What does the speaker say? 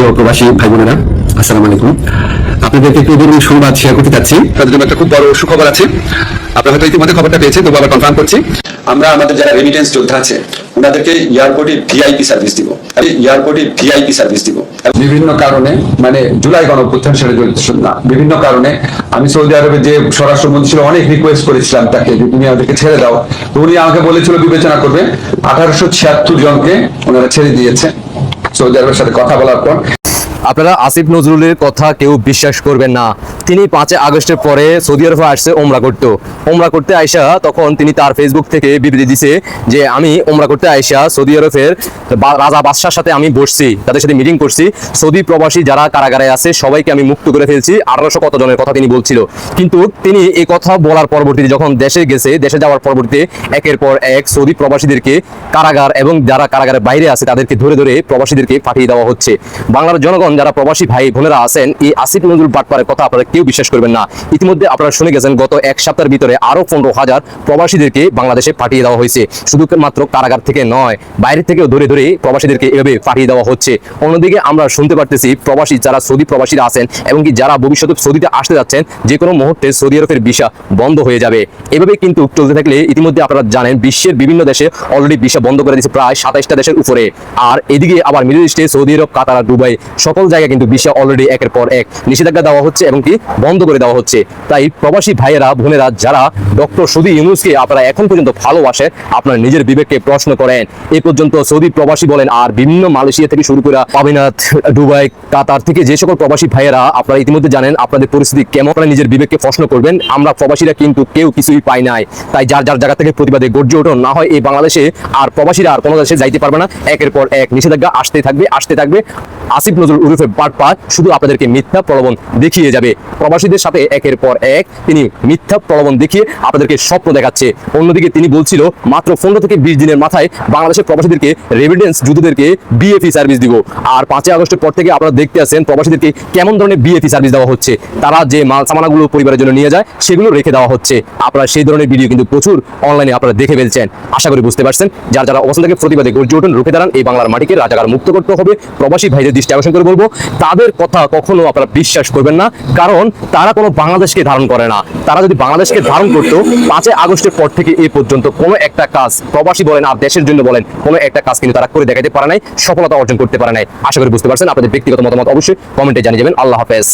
প্রিয় প্রবাসী ভাই বোনেরা আলাইকুম। আপনাদেরকে একটু সংবাদ শেয়ার করতে চাচ্ছি তাদের জন্য একটা খুব বড় সুখবর আছে। আপনারা হয়তো ইতিমধ্যে খবরটা পেয়েছেন, তবু আবার কনফার্ম করছি। আমরা আমাদের যারা রেমিটেন্স যোদ্ধা আছে, ওনাদেরকে এয়ারপোর্টে ভিআইপি সার্ভিস দিব। এয়ারপোর্টে ভিআইপি সার্ভিস দিব। বিভিন্ন কারণে মানে জুলাই গণঅভ্যুত্থান সাথে জড়িত না, বিভিন্ন কারণে আমি সৌদি আরবে যে স্বরাষ্ট্রমন্ত্রী ছিল, অনেক রিকোয়েস্ট করেছিলাম তাকে যে তুমি আমাদেরকে ছেড়ে দাও। তো উনি আমাকে বলেছিল, বিবেচনা করবে, আঠারোশো ছিয়াত্তর জনকে ওনারা ছেড়ে দিয়েছে। সৌদি আরবের সাথে কথা বলার পর। আপনারা আসিফ নজরুলের কথা কেউ বিশ্বাস করবেন না। তিনি পাঁচই আগস্টের পরে সৌদি আরবে আসছে ওমরা করতে। ওমরা করতে আইসা তখন তিনি তার ফেসবুক থেকে বিবৃতি দিছে যে, আমি ওমরা করতে আইসা সৌদি আরবের রাজা বাদশার সাথে আমি বসছি, তাদের সাথে মিটিং করছি। সৌদি প্রবাসী যারা কারাগারে আছে, সবাইকে আমি মুক্ত করে ফেলছি। আঠারোশো কত জনের কথা তিনি বলছিল। কিন্তু তিনি এই কথা বলার পরবর্তীতে যখন দেশে গেছে, দেশে যাওয়ার পরবর্তীতে একের পর এক সৌদি প্রবাসীদেরকে কারাগার এবং যারা কারাগারের বাইরে আছে, তাদেরকে ধরে ধরে প্রবাসীদেরকে পাঠিয়ে দেওয়া হচ্ছে। বাংলার জনগণ, যারা প্রবাসী ভাই বোনেরা আছেন, এই আসিফ নজরুল বাটপারের কথা আপনারা কেউ বিশ্বাস করবেন না। ইতিমধ্যে আপনারা শুনে গেছেন, গত এক সপ্তাহের ভিতরে আরও পনেরো হাজার প্রবাসীদেরকে বাংলাদেশে পাঠিয়ে দেওয়া হয়েছে। শুধুমাত্র কারাগার থেকে নয়, বাইরে থেকেও ধরে ধরে প্রবাসীদেরকে এভাবে পাঠিয়ে দেওয়া হচ্ছে। অন্যদিকে আমরা শুনতে পারতেছি, প্রবাসী যারা সৌদি প্রবাসীরা আছেন এবং কি যারা ভবিষ্যতে সৌদিতে আসতে যাচ্ছেন, যে কোনো মুহূর্তে সৌদি আরবের ভিসা বন্ধ হয়ে যাবে। এভাবে কিন্তু চলতে থাকলে ইতিমধ্যে আপনারা জানেন, বিশ্বের বিভিন্ন দেশে অলরেডি ভিসা বন্ধ করে দিয়েছে প্রায় সাতাইশটা দেশের উপরে। আর এদিকে আবার মিডল ইস্টে সৌদি আরব, কাতার দুবাই, সকল জায়গায় কিন্তু ভিসা অলরেডি একের পর এক। নিষেধাজ্ঞা দেওয়া হচ্ছে এবং কি বন্ধ করে দেওয়া হচ্ছে। তাই প্রবাসী ভাইয়েরা, বোনেরা, যারা ডক্টর সৌদি ইউনুসকে আপনারা এখন পর্যন্ত ভালোবাসে, আপনার নিজের বিবেককে প্রশ্ন করেন। এই পর্যন্ত সৌদি প্রবাসী বলেন, আর বিভিন্ন মালয়েশিয়া থেকে শুরু করে পাবিনাথ দুবাই, কাতার থেকে যে সকল প্রবাসী ভাইয়েরা আপনারা ইতিমধ্যে জানেন, আপনাদের পরিস্থিতি কেমন, আপনারা নিজের বিবেককে প্রশ্ন করবেন। আমরা প্রবাসীরা কিন্তু কেউ কিছুই পাই নাই। তাই যার যার জায়গা থেকে প্রতিবাদে গর্জে ওঠুন না হয় এই বাংলাদেশে আর প্রবাসীরা আর কোনো দেশে যাইতে পারবে না। একের পর এক নিষেধাজ্ঞা আসতে থাকবে আসতে থাকবে। আসিফ নজরুল উরুফে পাট পাট শুধু আপনাদেরকে মিথ্যা প্রলোভন দেখিয়ে যাবে। প্রবাসীদের সাথে একের পর এক তিনি মিথ্যা প্রলোভন দেখিয়ে আপনাদেরকে স্বপ্ন দেখাচ্ছে। অন্যদিকে তিনি বলছিল, মাত্র পনেরো থেকে বিশ দিনের মাথায় বাংলাদেশের প্রবাসীদেরকে রেভিডেন্স যুদ্ধদেরকে বিএফি সার্ভিস দিব। আর পাঁচই আগস্টের পর থেকে আপনারা দেখতে আছেন প্রবাসীদেরকে কেমন ধরনের বিএফি সার্ভিস দেওয়া হচ্ছে। তারা যে মাল সামানাগুলো পরিবারের জন্য নিয়ে যায়, সেগুলো রেখে দেওয়া হচ্ছে। আপনারা সেই ধরনের ভিডিও কিন্তু প্রচুর অনলাইনে আপনারা দেখে ফেলছেন। আশা করি বুঝতে পারছেন। যার যারা অবস্থান থেকে প্রতিবাদে গর্জে উঠুন রুখে দাঁড়ান। এই বাংলার মাটিকে রাজাকার মুক্ত করতে হবে। প্রবাসী ভাইদের দৃষ্টি আকর্ষণ করে বলব, তাদের কথা কখনো আপনারা বিশ্বাস করবেন না। কারণ তারা কোনো বাংলাদেশকে ধারণ করে না। তারা যদি বাংলাদেশকে ধারণ করতো, পাঁচই আগস্টের পর থেকে এই পর্যন্ত কোনো একটা কাজ প্রবাসী বলেন আর দেশের জন্য বলেন, কোনো একটা কাজ কিন্তু তারা করে দেখাতে পারে নাই, সফলতা অর্জন করতে পারে নাই। আশা করি বুঝতে পারছেন, আপনাদের ব্যক্তিগত মতামত অবশ্যই কমেন্টে জানিয়ে যাবেন। আল্লাহ হাফেজ।